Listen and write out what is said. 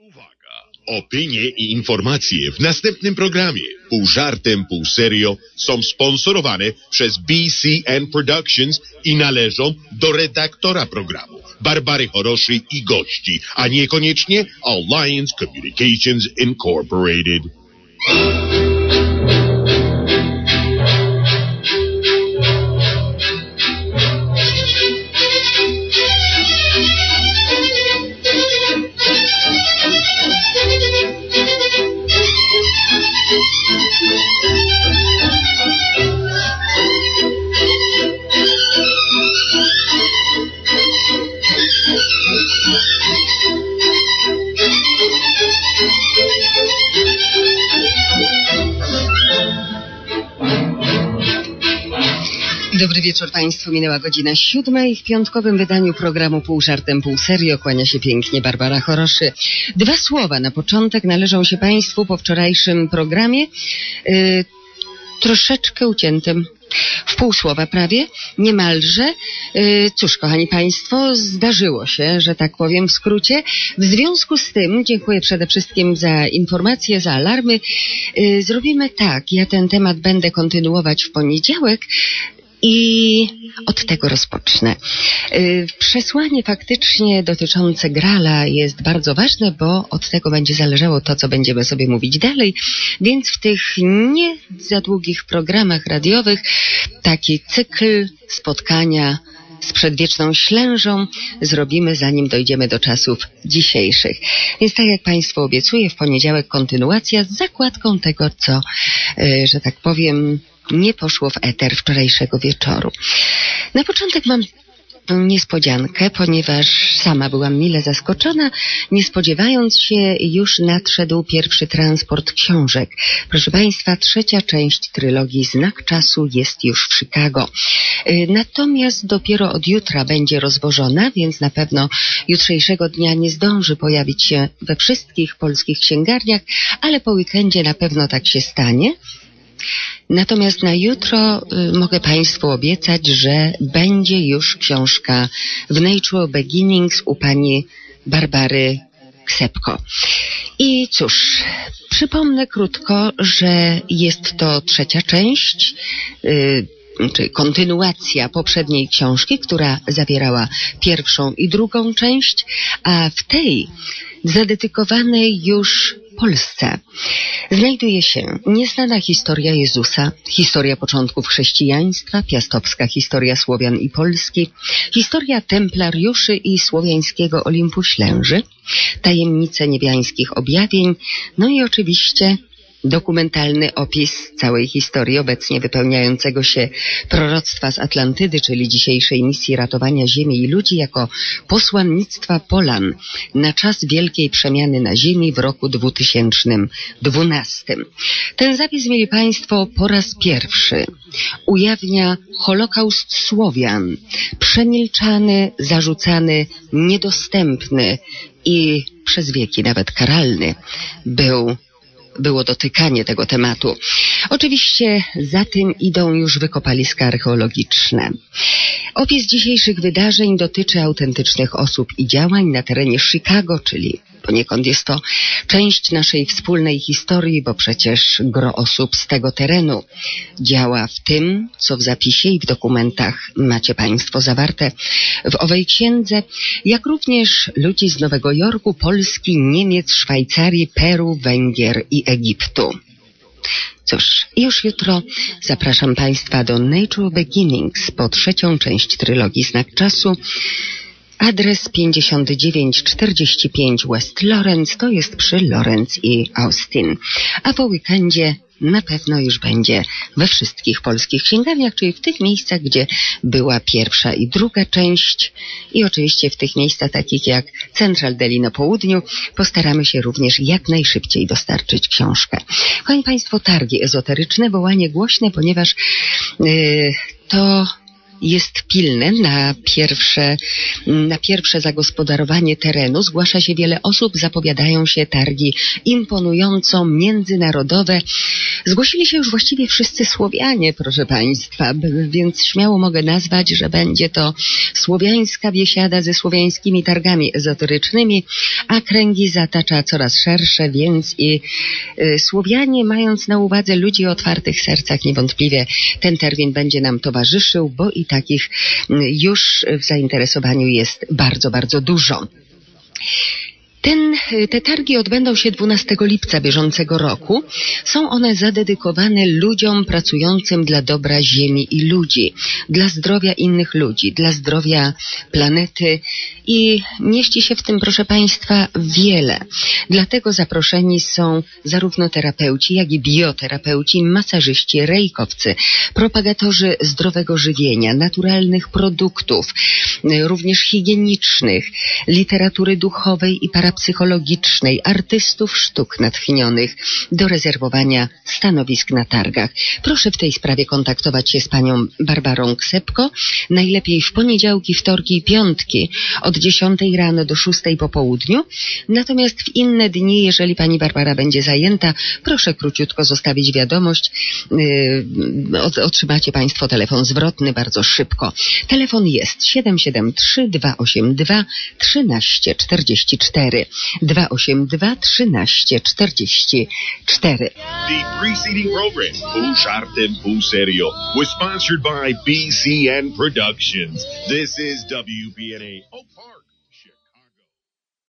Uwaga! Opinie i informacje w następnym programie, pół żartem, pół serio, są sponsorowane przez BCN Productions i należą do redaktora programu, Barbary Choroszy i gości, a niekoniecznie Alliance Communications Incorporated. Dobry wieczór Państwu. Minęła godzina siódma i w piątkowym wydaniu programu Pół żartem, pół serio kłania się pięknie Barbara Choroszy. Dwa słowa na początek należą się Państwu po wczorajszym programie, yy, troszeczkę uciętym w pół słowa prawie, niemalże. Yy, cóż, kochani Państwo, zdarzyło się, że tak powiem w skrócie. W związku z tym, dziękuję przede wszystkim za informacje, za alarmy. Yy, zrobimy tak, ja ten temat będę kontynuować w poniedziałek. I od tego rozpocznę. Y, Przesłanie faktycznie dotyczące Grala jest bardzo ważne, bo od tego będzie zależało to, co będziemy sobie mówić dalej. Więc w tych nie za długich programach radiowych taki cykl spotkania z przedwieczną ślężą zrobimy, zanim dojdziemy do czasów dzisiejszych. Więc tak jak Państwu obiecuję, w poniedziałek kontynuacja z zakładką tego, co, y, że tak powiem, nie poszło w eter wczorajszego wieczoru. Na początek mam niespodziankę, ponieważ sama byłam mile zaskoczona. Nie spodziewając się, już nadszedł pierwszy transport książek. Proszę Państwa, trzecia część trylogii Znak Czasu jest już w Chicago. Y, Natomiast dopiero od jutra będzie rozwożona, więc na pewno jutrzejszego dnia nie zdąży pojawić się we wszystkich polskich księgarniach, ale po weekendzie na pewno tak się stanie. Natomiast na jutro y, mogę Państwu obiecać, że będzie już książka w Nature Beginnings u pani Barbary Ksepko. I cóż, przypomnę krótko, że jest to trzecia część, y, czy kontynuacja poprzedniej książki, która zawierała pierwszą i drugą część, a w tej zadedykowanej już Polsce. Znajduje się nieznana historia Jezusa, historia początków chrześcijaństwa, piastowska historia Słowian i Polski, historia templariuszy i słowiańskiego Olimpu Ślęży, tajemnice niebiańskich objawień, no i oczywiście dokumentalny opis całej historii obecnie wypełniającego się proroctwa z Atlantydy, czyli dzisiejszej misji ratowania Ziemi i ludzi jako posłannictwa Polan na czas wielkiej przemiany na Ziemi w roku 2012. Ten zapis, mieli Państwo, po raz pierwszy ujawnia Holokaust Słowian, przemilczany, zarzucany, niedostępny i przez wieki nawet karalny był było dotykanie tego tematu. Oczywiście za tym idą już wykopaliska archeologiczne. Opis dzisiejszych wydarzeń dotyczy autentycznych osób i działań na terenie Chicago, czyli poniekąd jest to część naszej wspólnej historii, bo przecież gro osób z tego terenu działa w tym, co w zapisie i w dokumentach macie Państwo zawarte w owej księdze, jak również ludzi z Nowego Jorku, Polski, Niemiec, Szwajcarii, Peru, Węgier i Egiptu. Cóż, już jutro zapraszam Państwa do Nature Beginnings po trzecią część trylogii Znak Czasu. Adres 5945 West Lawrence to jest przy Lawrence i Austin. A po weekendzie na pewno już będzie we wszystkich polskich księgarniach, czyli w tych miejscach, gdzie była pierwsza i druga część i oczywiście w tych miejscach takich jak Central Deli na południu postaramy się również jak najszybciej dostarczyć książkę. Kochani Państwo, targi ezoteryczne, wołanie głośne, ponieważ yy, to jest pilne. Na pierwsze, na pierwsze zagospodarowanie terenu zgłasza się wiele osób, zapowiadają się targi imponująco międzynarodowe. Zgłosili się już właściwie wszyscy Słowianie, proszę Państwa, więc śmiało mogę nazwać, że będzie to słowiańska biesiada ze słowiańskimi targami ezoterycznymi, a kręgi zatacza coraz szersze, więc i y, Słowianie, mając na uwadze ludzi o otwartych sercach, niewątpliwie ten termin będzie nam towarzyszył, bo i takich y, już w zainteresowaniu jest bardzo, bardzo dużo. Ten, te targi odbędą się 12 lipca bieżącego roku. Są one zadedykowane ludziom pracującym dla dobra Ziemi i ludzi, dla zdrowia innych ludzi, dla zdrowia planety i mieści się w tym, proszę Państwa, wiele. Dlatego zaproszeni są zarówno terapeuci, jak i bioterapeuci, masażyści, rejkowcy, propagatorzy zdrowego żywienia, naturalnych produktów, również higienicznych, literatury duchowej i para parapsychologicznej, artystów sztuk natchnionych do rezerwowania stanowisk na targach. Proszę w tej sprawie kontaktować się z panią Barbarą Ksepko, najlepiej w poniedziałki, wtorki i piątki od 10 rano do 6 po południu. Natomiast w inne dni, jeżeli pani Barbara będzie zajęta, proszę króciutko zostawić wiadomość. Yy, otrzymacie państwo telefon zwrotny bardzo szybko. Telefon jest 773 282 1344. 282 13 44. The preceding program, Pół Żartem, Pół Serio, was sponsored by BCN Productions. This is WBNA Oak oh, Park.